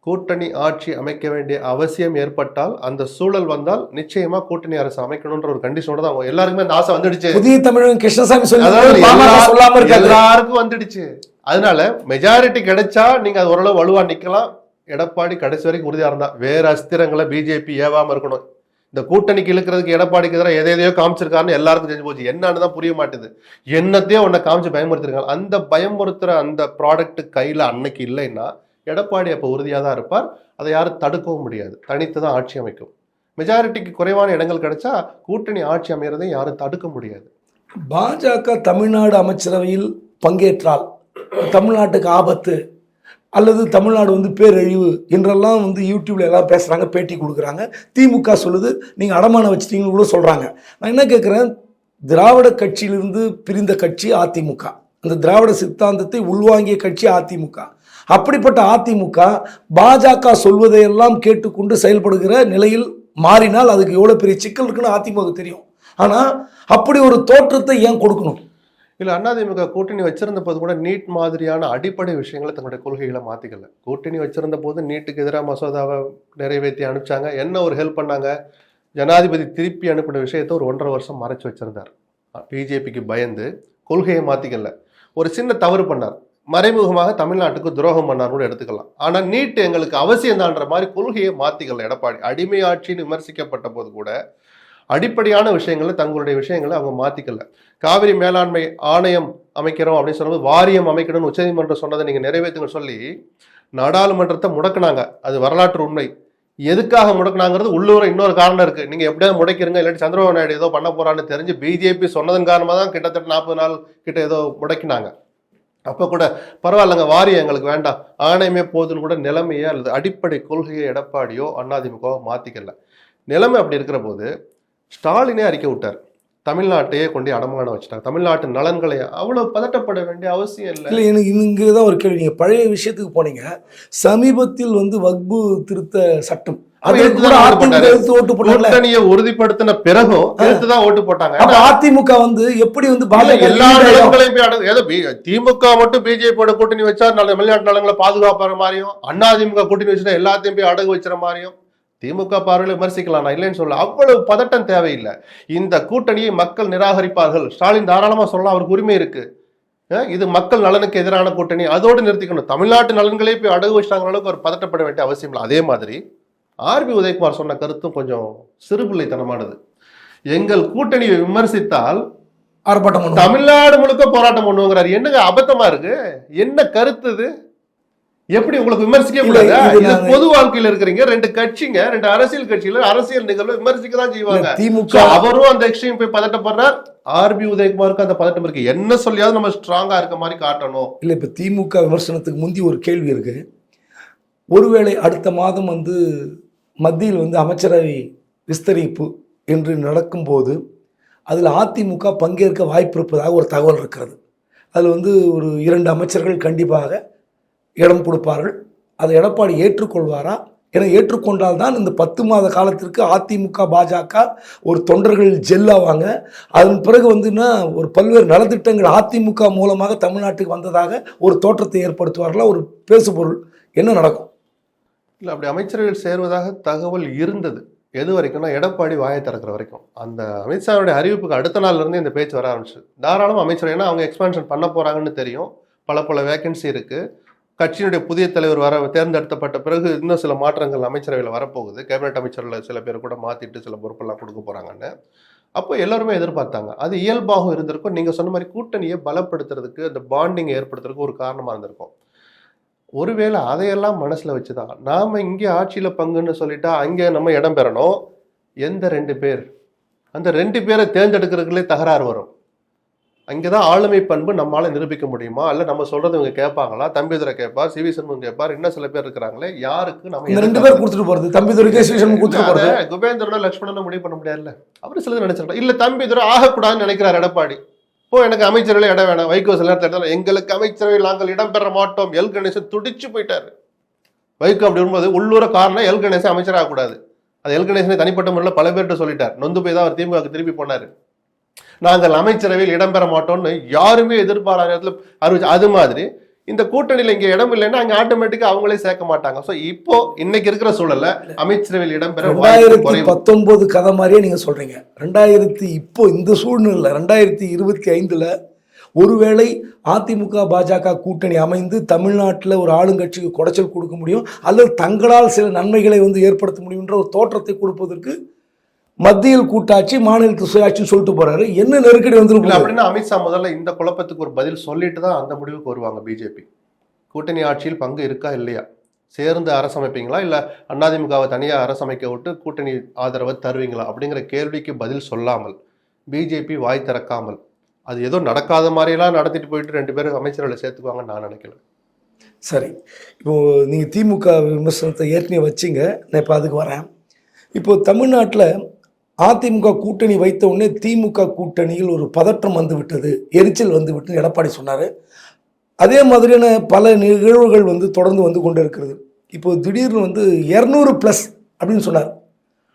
கூட்டணி ஆட்சி அமைக்க வேண்டிய அவசியம் ஏற்பட்டால் அந்த சூழல் வந்தால் நிச்சயமா கூட்டணி அரசு அமைக்கணும்ன்ற ஒரு கண்டிஷனோட தான் எல்லாருக்குமே அந்த ஆசை வந்துடுச்சு. புதிய தமிழகம் கிருஷ்ணசாமி இருக்காது எல்லாருக்கும் வந்துடுச்சு. அதனால மெஜாரிட்டி கிடைச்சா நீங்க அது ஓரளவு வலுவா நிக்கலாம். எடப்பாடி கடைசி வரைக்கும் உறுதியாக இருந்தா. வேற அஸ்திரங்களை பிஜேபி ஏவாமல் இருக்கணும். இந்த கூட்டணிக்கு இழுக்கிறதுக்கு எடப்பாடிக்கு எதிராக எதை எதையோ காமிச்சிருக்காருன்னு எல்லாருக்கும் தெரிஞ்சு போச்சு. என்னன்னு தான் புரிய மாட்டேது. என்னத்தையோ உன்னை காமிச்சு பயமுறுத்திருக்காங்க. அந்த பயமுறுத்துற அந்த ப்ராடக்ட் கையில் அன்னைக்கு இல்லைன்னா எடப்பாடி அப்போ உறுதியாக தான் இருப்பார். அதை யாரும் தடுக்கவும் முடியாது. தனித்து தான் ஆட்சி அமைக்கும். மெஜாரிட்டிக்கு குறைவான இடங்கள் கிடைச்சா கூட்டணி ஆட்சி அமைகிறதை யாரும் தடுக்க முடியாது. பாஜக தமிழ்நாடு அமைச்சரவையில் பங்கேற்றால் தமிழ்நாட்டுக்கு ஆபத்து. அல்லது தமிழ்நாடு வந்து பேரழிவு என்றெல்லாம் வந்து யூடியூப்ல எல்லாம் பேசுகிறாங்க பேட்டி கொடுக்குறாங்க. திமுக சொல்லுது நீங்கள் அடமானம் வச்சிட்டீங்கன்னு கூட சொல்கிறாங்க நான் என்ன கேட்குறேன் திராவிட கட்சியிலிருந்து பிரிந்த கட்சி அதிமுக. அந்த திராவிட சித்தாந்தத்தை உள்வாங்கிய கட்சி அதிமுக. அப்படிப்பட்ட அதிமுக பாஜக சொல்வதையெல்லாம் கேட்டுக்கொண்டு செயல்படுகிற நிலையில் மாறினால் அதுக்கு எவ்வளோ பெரிய சிக்கல் இருக்குன்னு அதிமுக தெரியும். ஆனால் அப்படி ஒரு தோற்றத்தை ஏன் கொடுக்கணும்? இல்லை அதிமுக கூட்டணி வச்சிருந்த போது கூட நீட் மாதிரியான அடிப்படை விஷயங்களை தங்களுடைய கொள்கைகளை மாற்றிக்கல கூட்டணி வச்சிருந்த போது நீட்டுக்கு எதிராக மசோதாவை நிறைவேற்றி அனுப்பிச்சாங்க. என்ன ஒரு ஹெல்ப் பண்ணாங்க? ஜனாதிபதி திருப்பி அனுப்பின விஷயத்தை ஒரு ஒன்றரை வருஷம் மறைச்சு வச்சிருந்தார். பிஜேபிக்கு பயந்து கொள்கையை மாற்றிக்கல ஒரு சின்ன தவறு பண்ணார். மறைமுகமாக தமிழ்நாட்டுக்கு துரோகம் பண்ணார் கூட எடுத்துக்கலாம். ஆனால் நீட் எங்களுக்கு அவசியம்தான்ற மாதிரி கொள்கையை மாற்றிக்கல எடப்பாடி. அடிமை ஆட்சின்னு விமர்சிக்கப்பட்ட போது கூட அடிப்படையான விஷயங்களை தங்களுடைய விஷயங்களை அவங்க மாத்திக்கல. காவிரி மேலாண்மை ஆணையம் அமைக்கிறோம் அப்படின்னு சொல்லும்போது வாரியம் அமைக்கணும்னு உச்சநீதிமன்றம் சொன்னதை நீங்க நிறைவேற்றுங்க சொல்லி நாடாளுமன்றத்தை முடக்குனாங்க. அது வரலாற்று உண்மை. எதுக்காக முடக்கினாங்கிறது உள்ளூர இன்னொரு காரணம் இருக்கு. நீங்க எப்படியாவது முடக்கிறீங்க இல்லாட்டி சந்திரபாபு நாயுடு ஏதோ பண்ண போறான்னு தெரிஞ்சு பிஜேபி சொன்னதன் காரணமாக தான் கிட்டத்தட்ட நாற்பது நாள் கிட்ட ஏதோ முடக்கினாங்க. அப்போ கூட பரவாயில்லைங்க வாரியம் எங்களுக்கு வேண்டாம். ஆணையமே போதுன்னு கூட நிலைமையை அல்லது அடிப்படை கொள்கையை எடப்பாடியோ அதிமுகவோ மாத்திக்கல. நிலைமை அப்படி இருக்கிற போது ஸ்டாலினே அறிக்கை விட்டார். தமிழ்நாட்டையே கொண்டு அடமான வச்சுட்டாங்க. தமிழ்நாட்டு நலன்களை அவ்வளவு பதட்டப்பட வேண்டிய அவசியம் இல்லை. இல்லை எனக்கு இங்கே தான் ஒரு கேள்வி. நீங்கள் பழைய விஷயத்துக்கு போனீங்க. சமீபத்தில் வந்து வக்பு திருத்த சட்டம். அதிமுக உறுதிப்படுத்தின பிறகும் தான் ஓட்டு போட்டாங்க. அதிமுக வந்து எப்படி வந்து திமுக மட்டும் பிஜேபியோட கூட்டணி வச்சா தமிழ்நாட்டு நலன்களை பாதுகாப்புற மாதிரியும் அண்ணா திமுக கூட்டணி வச்சுட்டா எல்லாத்தையும் போய் அடகு வச்சுற மாதிரியும் திமுக பார்வையில விமர்சிக்கலாம் நான் இல்லைன்னு சொல்ல அவ்வளவு பதட்டம் தேவையில்லை. இந்த கூட்டணியை மக்கள் நிராகரிப்பார்கள். ஸ்டாலின் தாராளமா சொல்லலாம் அவருக்கு உரிமை இருக்கு. அஹ் இது மக்கள் நலனுக்கு எதிரான கூட்டணி. அதோடு நிறுத்திக்கணும். தமிழ்நாட்டு நலன்களே போய் அடகு வச்சிட்டாங்க அளவுக்கு அவர் பதட்டப்பட வேண்டிய அவசியம் இல்லை. அதே மாதிரி ஆர்பி உதயகுமார் சொன்ன கருத்தும் கொஞ்சம் சிறுபிள்ளைத்தனமானது. எங்கள் கூட்டணியை விமர்சித்தால் ஆர்ப்பாட்டம் தமிழ்நாடு முழுக்க போராட்டம் பண்ணுவோங்கிறாரு. என்னங்க அபத்தமா இருக்கு? என்ன கருத்து இது? எப்படி உங்களுக்கு விமர்சிக்க இது நாங்க- பொது வாழ்க்கையில இருக்கிறீங்க ரெண்டு கட்சிங்க ரெண்டு அரசியல் கட்சியில அரசியல் நிகழ்வு விமர்சிக்க தான் செய்வாங்க. திமுக அவரும் அந்த எக்ஸ்ட்ரீம் போய் பதட்டப்படுறார். ஆர்பி உதயகுமாருக்கு அந்த பதட்டம் இருக்கு. என்ன சொல்லியாவது நம்ம ஸ்ட்ராங்கா இருக்க மாதிரி காட்டணும். இல்லை இப்போ திமுக விமர்சனத்துக்கு முந்தி ஒரு கேள்வி இருக்கு. ஒருவேளை அடுத்த மாதம் வந்து மத்தியில் வந்து அமைச்சரவை விஸ்தரிப்பு என்று நடக்கும்போது அதில் அதிமுக பங்கேற்க வாய்ப்பு இருப்பதாக ஒரு தகவல் இருக்கிறது. அதில் வந்து ஒரு இரண்டு அமைச்சர்கள் கண்டிப்பாக இடம் கொடுப்பார்கள். அதை எடப்பாடி ஏற்றுக்கொள்வாரா? என ஏற்றுக்கொண்டால் தான் இந்த பத்து மாத காலத்திற்கு அதிமுக பாஜக ஒரு தொண்டர்கள் ஜெல்லாவாங்க அதன் பிறகு வந்துன்னா ஒரு பல்வேறு நலத்திட்டங்கள் அதிமுக மூலமாக தமிழ்நாட்டுக்கு வந்ததாக ஒரு தோற்றத்தை ஏற்படுத்துவார்களா? ஒரு பேசுபொருள். என்ன நடக்கும்? இல்லை அப்படி அமைச்சர்கள் சேர்வதாக தகவல் இருந்தது. எது வரைக்கும்னா எடப்பாடி வாயை திறக்கிற வரைக்கும். அந்த அமித்ஷாவுடைய அறிவிப்புக்கு அடுத்த நாள்லேருந்து இந்த பேச்சு வர ஆரம்பிச்சு தாராளம் அமைச்சர் ஏன்னா அவங்க எக்ஸ்பான்ஷன் பண்ண போகிறாங்கன்னு தெரியும். பல பல வேக்கன்சி இருக்குது கட்சியினுடைய புதிய தலைவர் வர தேர்ந்தெடுத்தப்பட்ட பிறகு இன்னும் சில மாற்றங்கள் அமைச்சரவையில் வரப்போகுது. கேபினட் அமைச்சரில் சில பேர் கூட மாற்றிட்டு சில பொறுப்பெல்லாம் கொடுக்க போகிறாங்கன்னு அப்போ எல்லாருமே எதிர்பார்த்தாங்க. அது இயல்பாகவும் இருந்திருக்கும். நீங்கள் சொன்ன மாதிரி கூட்டணியை பலப்படுத்துறதுக்கு அந்த பாண்டிங் ஏற்படுத்துறதுக்கு ஒரு காரணமாக இருந்திருக்கும். ஒருவேளை அதையெல்லாம் மனசில் வச்சு தான் நாம் இங்கே ஆட்சியில் பங்குன்னு சொல்லிட்டா அங்கே நம்ம இடம் பெறணும். எந்த ரெண்டு பேர்? அந்த ரெண்டு பேரை தேர்ந்தெடுக்கிறதுக்குள்ளே தகராறு வரும். அங்கேதான் ஆளுமை பண்பு நம்மால நிரூபிக்க முடியுமா? அல்ல நம்ம சொல்றது இவங்க கேட்பாங்களா? தம்பிதுரை கேட்பார் சிவி சண்முகம் கேட்பார் இன்னும் சில பேர் இருக்கிறாங்களே யாருக்கு நம்ம ரெண்டு பேர் கொடுத்துட்டு போறது தம்பி துரைக்கே ஸ்டேஷன் கொடுத்துட்டு போறது. குபேந்திரனோ லட்சுமணனோ முடிவு பண்ண முடியாதுல்ல. அவரு சிலது நினைச்சிருக்கலாம் இல்ல தம்பிதுரை ஆகக்கூடாதுன்னு நினைக்கிறார் எடப்பாடி. இப்போ எனக்கு அமைச்சரவையில் இடம் வேணாம். வைகோ சில நேரத்துல எங்களுக்கு அமைச்சரவையில் நாங்கள் இடம் பெற மாட்டோம். எல் கணேசன் துடிச்சு போயிட்டாரு. வைகோ அப்படி வரும்போது உள்ளூர காரணம் எல் கணேசன் அமைச்சர் ஆகக்கூடாது அது எல் கணேசனை தனிப்பட்ட முறையில் பல பேர்கிட்ட சொல்லிட்டார். நொந்து போய் தான் அவர் திமுக திருப்பி போனாரு. நாங்கள் அமைச்சரவையில் இடம் பெற மாட்டோம்னு யாருமே எதிர்பாராத நேரத்துல அறிவிச்சு அது மாதிரி இந்த கூட்டணியில இங்க இடம் இல்லைன்னா அங்க ஆட்டோமேட்டிக்கா அவங்களே சேர்க்க மாட்டாங்க. சோ இப்போ இன்னைக்கு இருக்கிற சூழல்ல அமைச்சரவையில் இடம் பெற வாய்ப்பு ரெண்டாயிரத்தி பத்தொன்பது கதை மாதிரியே நீங்க சொல்றீங்க. ரெண்டாயிரத்தி இப்போ இந்த சூழ்நிலை ரெண்டாயிரத்தி இருபத்தி ஐந்துல ஒருவேளை அதிமுக பாஜக கூட்டணி அமைந்து தமிழ்நாட்டில் ஒரு ஆளுங்கட்சிக்கு குடைச்சல் கொடுக்க முடியும் அல்லது தங்களால் சில நன்மைகளை வந்து ஏற்படுத்த முடியுன்ற ஒரு தோற்றத்தை கொடுப்பதற்கு மத்தியில் கூட்டாட்சி மாநிலத்து சுயாட்சின்னு சொல்லிட்டு போறாரு. என்ன நெருக்கடி வந்துருக்கு அப்படின்னா அமித்ஷா முதல்ல இந்த குழப்பத்துக்கு ஒரு பதில் சொல்லிட்டு தான் அந்த முடிவுக்கு வருவாங்க பிஜேபி. கூட்டணி ஆட்சியில் பங்கு இருக்கா இல்லையா? சேர்ந்து அரசமைப்பீங்களா? இல்ல அதிமுகவை தனியா அரசமைக்க விட்டு கூட்டணி ஆதரவை தருவீங்களா? அப்படிங்கிற கேள்விக்கு பதில் சொல்லாமல் பிஜேபி வாய் திறக்காமல் அது ஏதோ நடக்காத மாதிரியெல்லாம் நடத்திட்டு போயிட்டு ரெண்டு பேரும் அமைச்சர்களை சேர்த்துக்குவாங்கன்னு நான் நினைக்கல சரி. இப்போ நீங்கள் திமுக விமர்சனத்தை ஏற்கனவே வச்சிங்க. நான் இப்போ அதுக்கு வரேன். இப்போ தமிழ்நாட்டில் அதிமுக கூட்டணி வைத்த உடனே திமுக கூட்டணியில் ஒரு பதற்றம் வந்துவிட்டது. எரிச்சல் வந்துவிட்டு எடப்பாடி சொன்னார். அதே மாதிரியான பல நிகழ்வுகள் வந்து தொடர்ந்து வந்து கொண்டு இருக்கிறது இப்போது திடீர்னு வந்து இரநூறு ப்ளஸ் அப்படின்னு சொன்னார்.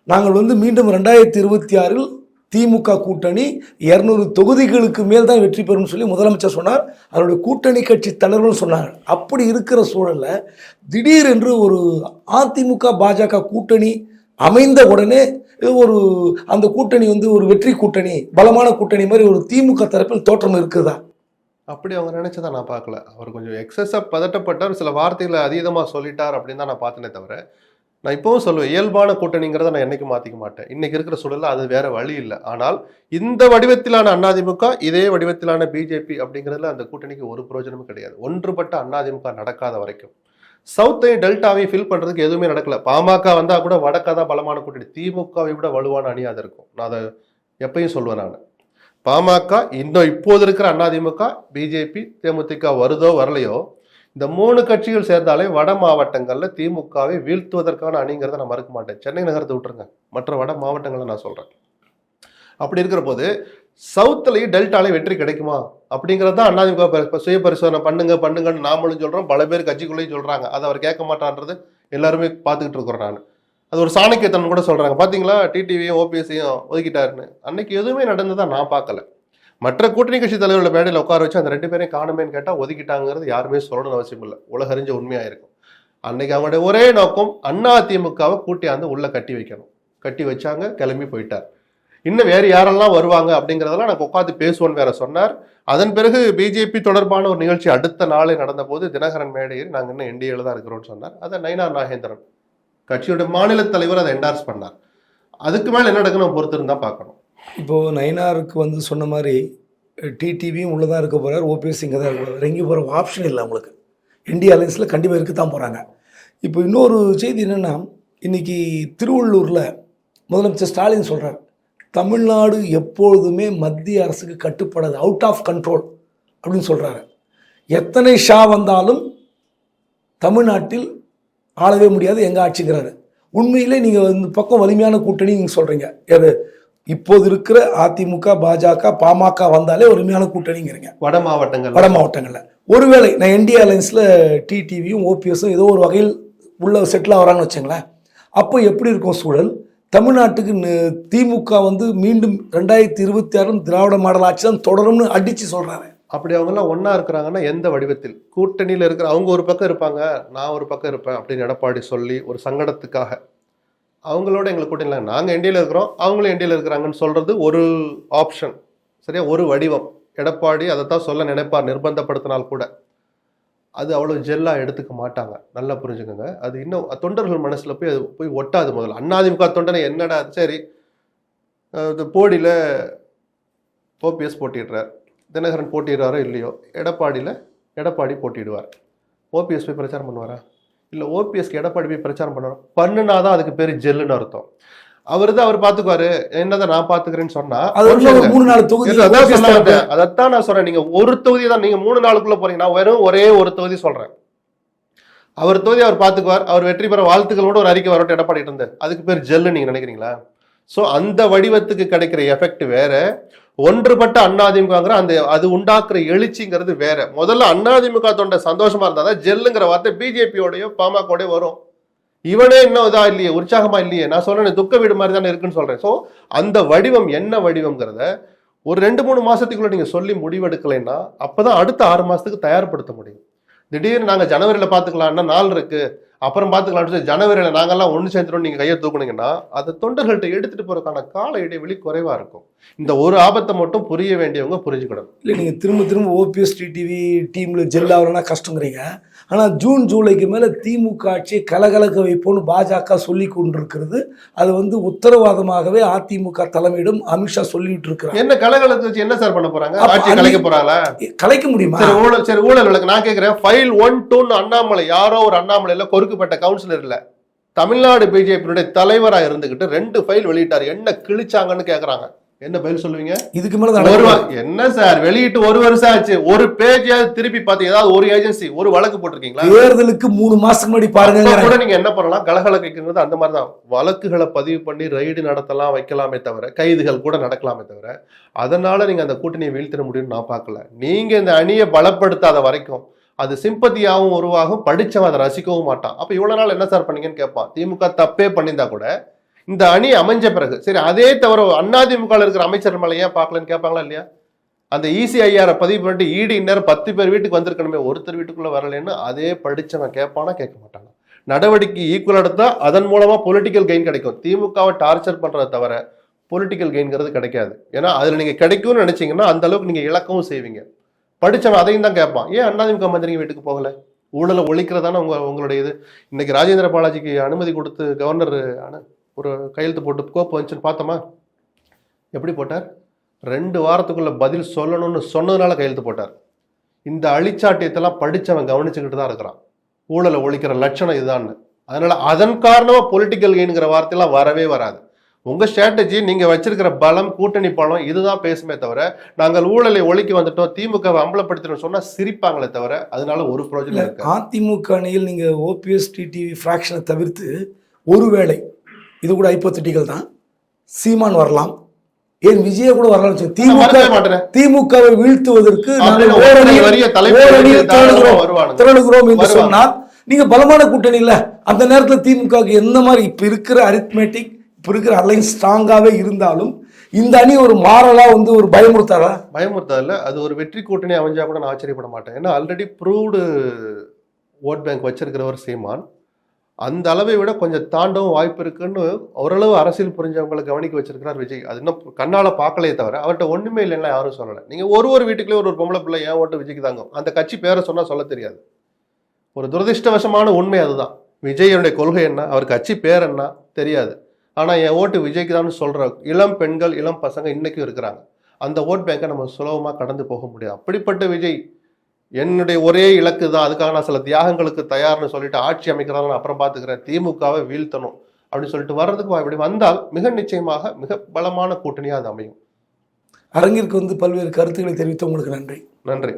நாங்கள் வந்து மீண்டும் ரெண்டாயிரத்தி இருபத்தி ஆறில் திமுக கூட்டணி இரநூறு தொகுதிகளுக்கு மேல் தான் வெற்றி பெறும்னு சொல்லி முதலமைச்சர் சொன்னார். அவருடைய கூட்டணி கட்சி தலைவர்கள் சொன்னாங்க. அப்படி இருக்கிற சூழலில் திடீரென்று ஒரு அதிமுக பாஜக கூட்டணி அமைந்த உடனே இது ஒரு அந்த கூட்டணி வந்து ஒரு வெற்றி கூட்டணி பலமான கூட்டணி மாதிரி ஒரு திமுக தரப்பில் தோற்றம் இருக்குதா? அப்படி அவங்க நினைச்சதை நான் பார்க்கல. அவர் கொஞ்சம் எக்ஸஸாக பதட்டப்பட்டார். சில வார்த்தைகளை அதீதமாக சொல்லிட்டார் அப்படின்னு தான் நான் பார்த்தனே தவிர நான் இப்போவும் சொல்லுவேன் இயல்பான கூட்டணிங்கிறத நான் என்னைக்கு மாற்றிக்க மாட்டேன். இன்னைக்கு இருக்கிற சூழலில் அது வேற வழி இல்லை. ஆனால் இந்த வடிவத்திலான அதிமுக இதே வடிவத்திலான பிஜேபி அப்படிங்கிறதுல அந்த கூட்டணிக்கு ஒரு பிரயோஜனமும் கிடையாது. ஒன்றுபட்ட அதிமுக நடக்காத வரைக்கும். சவுத்தையும் டெல்டாவையும் ஃபில் பண்ணுறதுக்கு எதுவுமே நடக்கல. பாமக வந்தால் கூட வடக்கா தான் பலமான கூட்டணி. திமுகவை விட வலுவான அணியாக அது இருக்கும். நான் அதை எப்பயும் சொல்லுவேன் நான். பாமக இன்னும் இப்போது இருக்கிற அதிமுக பிஜேபி தேமுதிக வருதோ வரலையோ இந்த மூணு கட்சிகள் சேர்ந்தாலே வட மாவட்டங்களில் திமுகவை வீழ்த்துவதற்கான அணிங்கிறத நான் மறுக்க மாட்டேன். சென்னை நகரத்தை விட்டுருங்க. மற்ற வட மாவட்டங்களை நான் சொல்கிறேன் அப்படி இருக்கிற போது சவுத்துலேயும் டெல்டாலையும் வெற்றி கிடைக்குமா? அப்படிங்கிறத தான் அண்ணாதிமுக சுய பரிசோதனை பண்ணுங்க பண்ணுங்கன்னு நாமளும் சொல்றோம். பல பேர் கட்சிக்குள்ளேயும் சொல்றாங்க. அதை அவர் கேட்க மாட்டான்றது எல்லாருமே பார்த்துக்கிட்டு இருக்கிறோம் நான். அது ஒரு சாணக்கியத்தன் கூட சொல்றாங்க. பாத்தீங்களா? டிடிவியும் ஓபிஎஸ்ஸையும் ஒதுக்கிட்டாருன்னு. அன்னைக்கு எதுவுமே நடந்ததா நான் பார்க்கல. மற்ற கூட்டணி கட்சி தலைவர்கள மேடையில் உட்கார வச்சு அந்த ரெண்டு பேரையும் காணுமேன்னு கேட்டால் ஒதுக்கிட்டாங்கிறது யாருமே சொல்லணும்னு அவசியம் இல்லை. உலகறிஞ்ச உண்மையாக இருக்கும். அன்னைக்கு அவங்களுடைய ஒரே நோக்கம் அண்ணா திமுகவை கூட்டியாந்து உள்ளே கட்டி வைக்கணும். கட்டி வச்சாங்க கிளம்பி போயிட்டார். இன்னும் வேறு யாரெல்லாம் வருவாங்க அப்படிங்கிறதெல்லாம் நான் உட்காந்து பேசுவோன்னு வேற சொன்னார். அதன் பிறகு பிஜேபி தொடர்பான ஒரு நிகழ்ச்சி அடுத்த நாளே நடந்தபோது தினகரன் மேடையில் நாங்கள் இன்னும் என்டிஏல தான் இருக்கிறோம்னு சொன்னார். அதை நயினார் நாகேந்திரன் கட்சியோட மாநில தலைவர் அதை என்டார்ஸ் பண்ணார். அதுக்கு மேலே என்ன நடக்குன்னு பொறுத்திருந்தா பார்க்கணும். இப்போது நயினாருக்கு வந்து சொன்ன மாதிரி டிடிவியும் உள்ளே தான் இருக்க போகிறார் ஓபிஎஸ் இங்கே தான் இருக்க போகிறார் எங்கேயும் போகிற ஆப்ஷன் இல்லை அவங்களுக்கு. இந்தியா அலையன்ஸில் கண்டிப்பாக இருக்க தான் போகிறாங்க இப்போ இன்னொரு செய்தி என்னென்னா இன்றைக்கி திருவள்ளூரில் முதலமைச்சர் ஸ்டாலின் சொல்கிறார் தமிழ்நாடு எப்பொழுதுமே மத்திய அரசுக்கு கட்டுப்படாது அவுட் ஆஃப் கண்ட்ரோல் அப்படின்னு சொல்கிறாரு எத்தனை ஷா வந்தாலும் தமிழ்நாட்டில் ஆளவே முடியாது எங்கள் ஆட்சிங்கிறாரு. உண்மையிலே நீங்கள் இந்த பக்கம் வலிமையான கூட்டணி நீங்கள் சொல்கிறீங்க எது? இப்போது இருக்கிற அதிமுக பாஜக பாமக வந்தாலே வலிமையான கூட்டணிங்கிறீங்க. வட மாவட்டங்கள் வட மாவட்டங்களில். ஒருவேளை நான் என்டிஏ அலைன்ஸில் டிடிவியும் ஓபிஎஸும் ஏதோ ஒரு வகையில் உள்ள செட்டில் ஆகிறான்னு வச்சுங்களேன். அப்போ எப்படி இருக்கும் சூழல்? தமிழ்நாட்டுக்கு திமுக வந்து மீண்டும் ரெண்டாயிரத்தி இருபத்தி ஆறும் திராவிட மாடல் ஆட்சி தான் தொடரும்னு அடித்து சொல்கிறாரு அப்படி அவங்க எல்லாம் இருக்கிறாங்கன்னா எந்த வடிவத்தில்? கூட்டணியில் இருக்கிற அவங்க ஒரு பக்கம் இருப்பாங்க நான் ஒரு பக்கம் இருப்பேன் அப்படின்னு எடப்பாடி சொல்லி ஒரு சங்கடத்துக்காக. அவங்களோட எங்களுக்கு கூட்டணியில் நாங்கள் என்டியில் இருக்கிறோம் அவங்களும் என்டியில் இருக்கிறாங்கன்னு சொல்றது ஒரு ஆப்ஷன் சரியா? ஒரு வடிவம். எடப்பாடி அதை தான் சொல்ல நினைப்பார் நிர்பந்தப்படுத்தினால் கூட. அது அவ்வளோ ஜெல்லாக எடுத்துக்க மாட்டாங்க. நல்லா புரிஞ்சுக்கோங்க. அது இன்னும் தொண்டர்கள் மனசில் போய் அது போய் ஒட்டாது முதல்ல. அண்ணாதிமுக தொண்டனை என்னடா சரி. இந்த போடியில் ஓபிஎஸ் போட்டிடுறார். தினகரன் போட்டிடுறாரோ இல்லையோ? எடப்பாடியில் எடப்பாடி போட்டிடுவார். ஓபிஎஸ் போய் பிரச்சாரம் பண்ணுவாரா? இல்லை ஓபிஎஸ்க்கு எடப்பாடி போய் பிரச்சாரம் பண்ணுவார் பண்ணுனா தான் அதுக்கு பேர் ஜெல்லுன்னு அர்த்தம். அவர் தான் அவர் பார்த்துக்குவாரு என்னதான் நான் பார்த்துக்கிறேன்னு சொன்னா மூணு நாலு தொகுதி அதான் OPS சொல்ல தரப்பு. வந்தேன். அதைத்தான் நான் சொல்றேன் நீங்க ஒரு தொகுதி தான் நீங்க மூணு நாளுக்குள்ள போறீங்க நான் வெறும் ஒரே ஒரு தொகுதி சொல்றேன். அவர் தொகுதி அவர் பார்த்துக்குவார் அவர் வெற்றி பெற வாழ்த்துக்களோட ஒரு அறிக்கை வரட்டும் எடப்பாடி இருந்து அதுக்கு பேர் ஜெல்லு நீங்க நினைக்கிறீங்களா? சோ அந்த வடிவத்துக்கு கிடைக்கிற எஃபெக்ட் வேற. ஒன்றுபட்ட அண்ணாதிமுகங்கிற அந்த அது உண்டாக்குற எழுச்சிங்கிறது வேற. முதல்ல அண்ணாதிமுக தொண்டை சந்தோஷமா இருந்தாதான் ஜெல்லுங்கிற வார்த்தை பிஜேபியோடய பாமகோடய வரும். இவனே இன்னும் இதா இல்லையே உற்சாகமா இல்லையே நான் சொல்றேன் துக்க வீடு மாதிரி தானே இருக்குன்னு சொல்றேன். ஸோ அந்த வடிவம் என்ன வடிவம்ங்கிறத ஒரு ரெண்டு மூணு மாசத்துக்குள்ள நீங்க சொல்லி முடிவெடுக்கலைன்னா அப்பதான் அடுத்த ஆறு மாசத்துக்கு தயார்படுத்த முடியும். திடீர்னு நாங்க ஜனவரியில பாத்துக்கலாம்னா நாள் இருக்கு. அப்புறம் பாத்துக்கலாம்னு சொல்லி ஜனவரியில நாங்கெல்லாம் ஒண்ணு சேர்ந்துடும் நீங்க கையை தூக்குனீங்கன்னா அதை தொண்டர்கள்ட்ட எடுத்துட்டு போறதுக்கான கால இடைவெளி குறைவா இருக்கும். இந்த ஒரு ஆபத்தை மட்டும் புரிய வேண்டியவங்க புரிஞ்சுக்கணும். இல்லை நீங்கள் திரும்ப திரும்ப ஓபிஎஸ் டிடிவி டீமில் ஜெல் ஆகலன்னா கஷ்டங்கிறீங்க. ஆனால் ஜூன் ஜூலைக்கு மேலே திமுக ஆட்சியை கலகலக்க வைப்போம்னு பாஜக சொல்லி கொண்டிருக்கிறது. அது வந்து உத்தரவாதமாகவே அதிமுக தலைமையிடம் அமித்ஷா சொல்லிட்டு இருக்கிறார். என்ன கலகலத்தை வச்சு என்ன சார் பண்ண போறாங்க? ஆட்சி கலைக்க போறாங்களா? கலைக்க முடியுமா? சரி ஊழல் சரி ஊழல் விளக்கு. நான் கேட்கிறேன் ஃபைல் ஒன் டூன்னு அண்ணாமலை யாரோ ஒரு அண்ணாமலையில கொறுக்கப்பட்ட கவுன்சிலர் இல்ல. தமிழ்நாடு பிஜேபியுடைய தலைவரா இருந்துகிட்டு ரெண்டு ஃபைல் வெளியிட்டார். என்ன கிழிச்சாங்கன்னு கேக்குறாங்க. என்ன பதில் சொல்லுவீங்க? இதுக்கு மேலே ஒரு என்ன சார்? வெளியிட்டு ஒரு வருஷம் ஆச்சு. ஒரு பேஜாவது திருப்பி பார்த்து ஏதாவது ஒரு ஏஜென்சி ஒரு வழக்கு போட்டிருக்கீங்களா? தேர்தலுக்கு மூணு மாசத்துக்கு முன்னாடி பாருங்க கூட நீங்க என்ன பண்ணலாம்? கலகலக்கிறது அந்த மாதிரி தான். வழக்குகளை பதிவு பண்ணி ரைடு நடத்தலாம் வைக்கலாமே தவிர கைதுகள் கூட நடக்கலாமே தவிர அதனால நீங்க அந்த கூட்டணியை வீழ்த்திட முடியும்னு நான் பார்க்கல. நீங்க இந்த அணியை பலப்படுத்தாத வரைக்கும் அது சிம்பத்தியாகவும் உருவாகும் படிச்சவன் அதை ரசிக்கவும் மாட்டான். அப்ப இவ்வளவு நாள் என்ன சார் பண்ணீங்கன்னு கேட்பான்? திமுக தப்பே பண்ணியிருந்தா கூட இந்த அணி அமைஞ்ச பிறகு சரி அதே தவிர அண்ணாதிமுகவில் இருக்கிற அமைச்சர் மேலே ஏன் பார்க்கலன்னு கேட்பாங்களா இல்லையா? அந்த இசிஐஆரை பதிவு பண்ணிட்டு ஈடு இன்னும் பத்து பேர் வீட்டுக்கு வந்திருக்கணுமே ஒருத்தர் வீட்டுக்குள்ள வரலன்னு அதே படிச்சவன் கேட்பானா கேட்க மாட்டானா? நடவடிக்கை ஈக்குவல் எடுத்தால் அதன் மூலமாக பொலிட்டிக்கல் கெயின் கிடைக்கும். திமுகவை டார்ச்சர் பண்ணுறத தவிர பொலிட்டிக்கல் கெயின்ங்கிறது கிடைக்காது. ஏன்னா அதில் நீங்கள் கிடைக்கும்னு நினச்சிங்கன்னா அந்த அளவுக்கு நீங்க இழக்கவும் செய்வீங்க. படித்தவன் அதையும் தான் கேட்பான். ஏன் அண்ணாதிமுக மந்திரிங்க வீட்டுக்கு போகலை? ஊழலை ஒழிக்கிறதான உங்க உங்களுடைய இது? இன்னைக்கு ராஜேந்திர பாலாஜிக்கு அனுமதி கொடுத்து கவர்னர் அனு- ஒரு கையெழுத்து போட்டு கோப்பு வந்துச்சுன்னு பார்த்தோமா? எப்படி போட்டார்? ரெண்டு வாரத்துக்குள்ள பதில் சொல்லணும்னு சொன்னதுனால கையெழுத்து போட்டார். இந்த அழிச்சாட்டியத்தெல்லாம் படிச்சவன் கவனிச்சுக்கிட்டு தான் இருக்கிறான். ஊழலை ஒழிக்கிற லட்சணம் இதுதான்னு. அதனால அதன் காரணமா பொலிட்டிக்கல் கெயின்ங்கிற வார்த்தையெல்லாம் வரவே வராது. உங்க ஸ்ட்ராட்டஜி நீங்க வச்சிருக்கிற பலம் கூட்டணி பலம் இதுதான் பேசுமே தவிர நாங்கள் ஊழலை ஒழிக்க வந்துட்டோம் திமுகவை அம்பலப்படுத்தினோம் சொன்னா சிரிப்பாங்களே தவிர அதனால ஒரு பிரோஜனம் அதிமுக அணியில் நீங்க ஓபிஎஸ் டிடிவி ஃப்ராக்ஷனை தவிர்த்து ஒருவேளை இது கூட ஹைப்போத்தட்டிக்கல் தான். சீமான் வரலாம். ஏன் விஜய கூட வரலாம் திமுக திமுகவை வீழ்த்துவதற்கு நாங்கள் ஓரணி திரளுகிறோம். என்று. சொன்னால் நீங்க பலமான கூட்டணி இல்ல. அந்த நேரத்தில் திமுகவுக்கு எந்த மாதிரி இப்ப இருக்கிற அரித்மேட்டிக் இப்ப இருக்கிற அலைன்ஸ் ஸ்ட்ராங்காவே இருந்தாலும் இந்த அணி ஒரு மாறலா வந்து ஒரு பயமுறுத்தாரா? பயமுறுத்ததில்ல. அது ஒரு வெற்றி கூட்டணி அமைஞ்சா கூட நான் ஆச்சரியப்பட மாட்டேன். ஏன்னா ஆல்ரெடி ப்ரூவ்டு ஓட் பேங்க் வச்சிருக்கிறவர் சீமான். அந்த அளவை விட கொஞ்சம் தாண்டவும் வாய்ப்பு இருக்குன்னு ஓரளவு அரசியல் புரிஞ்சவங்களை கவனிக்க வச்சிருக்கிறார் விஜய். அது இன்னும் கண்ணால் பார்க்கலையே தவிர அவர்கிட்ட ஒன்றுமே இல்லைன்னா யாரும் சொல்லலை. நீங்கள் ஒரு ஒரு வீட்டுக்குள்ளே ஒரு ஒரு பொம்பளை பிள்ளை ஏன் ஓட்டு விஜய்க்கு தாங்கும்? அந்த கட்சி பேரை சொன்னால் சொல்ல தெரியாது. ஒரு துரதிர்ஷ்டவசமான உண்மை அதுதான். விஜயோடைய கொள்கை என்ன? அவர் கட்சி பேர் என்ன? தெரியாது. ஆனால் என் ஓட்டு விஜய்க்கு தான் சொல்கிற இளம் பெண்கள் இளம் பசங்க இன்றைக்கும் இருக்கிறாங்க. அந்த ஓட் பேங்கை நம்ம சுலபமாக கடந்து போக முடியாது. அப்படிப்பட்ட விஜய் என்னுடைய ஒரே இலக்கு தான். அதுக்காக நான் சில தியாகங்களுக்கு தயார்னு சொல்லிட்டு ஆட்சி அமைக்கிறதா நான் அப்புறம் பார்த்துக்கிறேன். திமுகவை வீழ்த்தணும் அப்படின்னு சொல்லிட்டு வர்றதுக்கு அப்படி வந்தால் மிக நிச்சயமாக மிக பலமான கூட்டணியாக அது அமையும். அரங்கிற்கு வந்து பல்வேறு கருத்துக்களை தெரிவித்த உங்களுக்கு நன்றி. நன்றி.